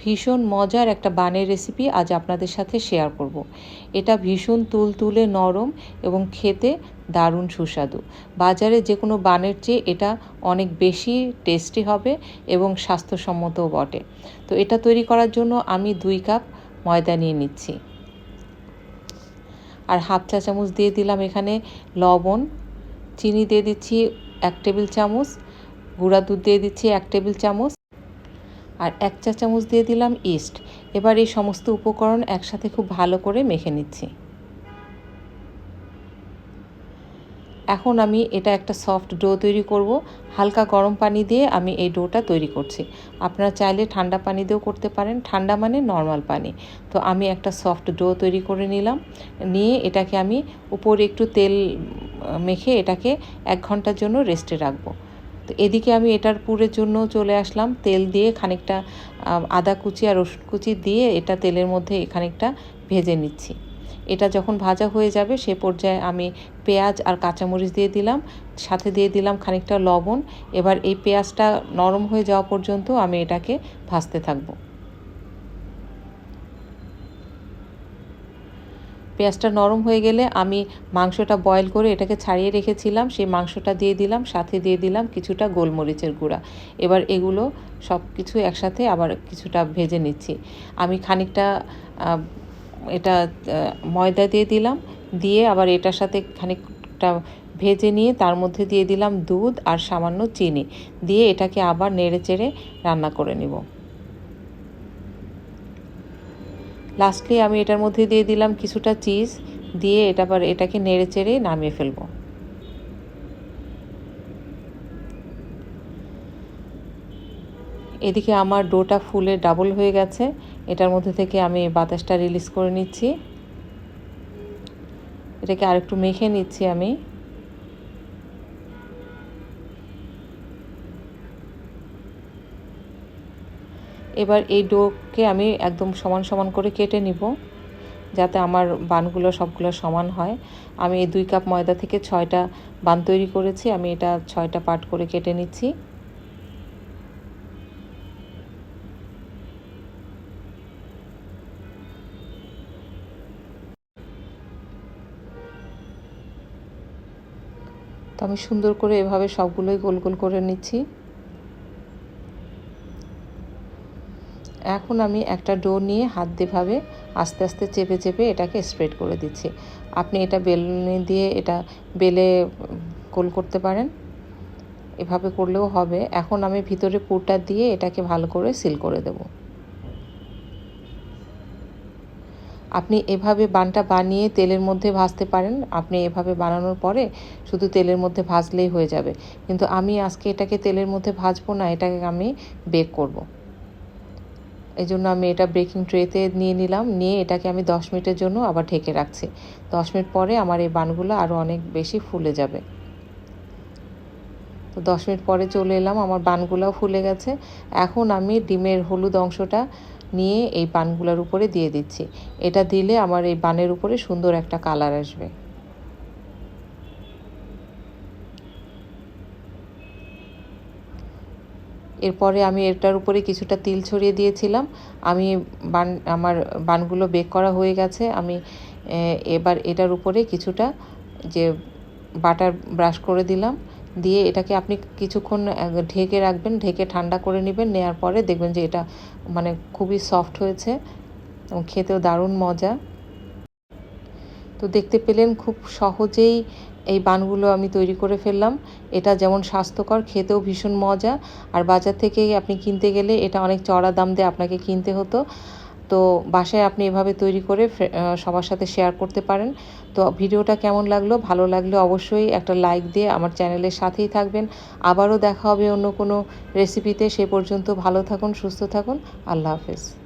ভীষণ মজার একটা বানের রেসিপি আজ আপনাদের সাথে শেয়ার করব। এটা ভীষণ তুলতুলে নরম এবং খেতে দারুণ সুস্বাদু। বাজারে যে কোনো বানের চেয়ে এটা অনেক বেশি টেস্টি হবে এবং স্বাস্থ্যসম্মতও বটে। তো এটা তৈরি করার জন্য আমি দুই কাপ ময়দা নিয়ে নিচ্ছি। আর হাফ চা চামচ দিয়ে দিলাম এখানে লবণ, চিনি দিয়ে দিচ্ছি এক টেবিল চামচ, গুঁড়া দুধ দিয়ে দিচ্ছি এক টেবিল চামচ আর এক চা চামচ দিয়ে দিলাম ইস্ট। এবার এই সমস্ত উপকরণ একসাথে খুব ভালো করে মেখে নিচ্ছি। এখন আমি এটা একটা সফট ডো তৈরি করব। হালকা গরম পানি দিয়ে আমি এই ডোটা তৈরি করছি। আপনারা চাইলে ঠান্ডা পানি দিয়েও করতে পারেন। ঠান্ডা মানে নর্মাল পানি। তো আমি একটা সফট ডো তৈরি করে নিলাম। নিয়ে এটাকে আমি উপরে একটু তেল মেখে এটাকে এক ঘণ্টার জন্য রেস্টে রাখব। তো এদিকে আমি এটার পুরের জন্য চলে আসলাম, তেল দিয়ে খানিকটা আদা কুচি আর রসুন কুচি দিয়ে এটা তেলের মধ্যে খানিকটা ভেজে নিচ্ছি। এটা যখন ভাজা হয়ে যাবে সে পর্যায়ে আমি পেঁয়াজ আর কাঁচামরিচ দিয়ে দিলাম, সাথে দিয়ে দিলাম খানিকটা লবণ। এবার এই পেঁয়াজটা নরম হয়ে যাওয়া পর্যন্ত আমি এটাকে ভাজতে থাকব। পেঁয়াজটা নরম হয়ে গেলে আমি মাংসটা বয়েল করে এটাকে ছাড়িয়ে রেখেছিলাম। সেই মাংসটা দিয়ে দিলাম, সাথে দিয়ে দিলাম কিছুটা গোলমরিচের গুঁড়া। এবার এগুলো সব কিছু একসাথে আবার কিছুটা ভেজে নিচ্ছি। আমি খানিকটা এটা ময়দা দিয়ে দিলাম। দিয়ে আবার এটার সাথে খানিকটা ভেজে নিয়ে তার মধ্যে দিয়ে দিলাম দুধ আর সামান্য চিনি। দিয়ে এটাকে আবার নেড়ে চেড়ে রান্না করে নিব। লাস্টলি আমি এটার মধ্যে দিয়ে দিলাম কিছুটা চিজ দিয়ে এটা আবার এটাকে নেড়ে চেড়ে নামিয়ে ফেলব। এদিকে আমার ডোটা ফুলে ডাবল হয়ে গেছে। এটার মধ্যে থেকে আমি বাতাসটা রিলিজ করে নিচ্ছি। এটাকে আরেকটু মেখে নিচ্ছি আমি। এবার এই ডোকে আমি একদম সমান সমান করে কেটে নিব, যাতে আমার বানগুলো সবগুলো সমান হয়। আমি এই দুই কাপ ময়দা থেকে ছয়টা বান তৈরি করেছি, আমি এটা ছয়টা পার্ট করে কেটে নিচ্ছি। তো আমি সুন্দর করে এভাবে সবগুলোই গোল গোল করে নিচ্ছি। এখন আমি একটা ডো নিয়ে হাত দিয়েভাবে আস্তে আস্তে চেপে চেপে এটাকে স্প্রেড করে দিচ্ছি। আপনি এটা বেলনি দিয়ে এটা বেলে গোল করতে পারেন। এভাবে করলেও হবে। এখন আমি ভিতরে পুরটা দিয়ে এটাকে ভালো করে সিল করে দেব। আপনি এভাবে বানটা বানিয়ে তেলের মধ্যে ভাজতে পারেন। আপনি এভাবে বানানোর পরে শুধু তেলের মধ্যে ভাজলেই হয়ে যাবে। কিন্তু আমি আজকে এটাকে তেলের মধ্যে ভাজবো না, এটাকে আমি বেক করব। এই জন্য আমি এটা বেকিং ট্রেতে নিয়ে নিলাম। নিয়ে এটাকে আমি দশ মিনিটের জন্য আবার ঢেকে রাখছি। দশ মিনিট পরে আমার এই বানগুলো আরও অনেক বেশি ফুলে যাবে। তো দশ মিনিট পরে চলে এলাম, আমার বানগুলোও ফুলে গেছে। এখন আমি ডিমের হলুদ অংশটা নিয়ে এই বানগুলোর উপরে দিয়ে দিচ্ছি। এটা দিলে আমার এই বানের উপরে সুন্দর একটা কালার আসবে। এরপরে আমি এটার উপরে কিছুটা তিল ছড়িয়ে দিয়েছিলাম। আমি বান, আমার বানগুলো বেক করা হয়ে গেছে। আমি এবার এটার উপরে কিছুটা যে বাটার ব্রাশ করে দিলাম। দিয়ে এটাকে আপনি কিছুক্ষণ ঢেকে রাখবেন। ঢেকে ঠান্ডা করে নেবেন। নেওয়ার পরে দেখবেন যে এটা মানে খুবই সফট হয়েছে। খেতেও দারুণ মজা। তো দেখতে পেলেন খুব সহজেই এই বানগুলো আমি তৈরি করে ফেললাম। এটা যেমন স্বাস্থ্যকর, খেতেও ভীষণ মজা। আর বাজার থেকে আপনি কিনতে গেলে এটা অনেক চড়া দাম দিয়ে আপনাকে কিনতে হতো। তো বাসায় আপনি এভাবে তৈরি করে সবার সাথে শেয়ার করতে পারেন। তো ভিডিওটা কেমন লাগল? ভালো লাগলে অবশ্যই একটা লাইক দিয়ে আমার চ্যানেলের সাথেই থাকবেন। আবারও দেখা হবে অন্য কোনো রেসিপিতে সে পর্যন্ত ভালো থাকুন, সুস্থ থাকুন। আল্লাহ হাফেজ।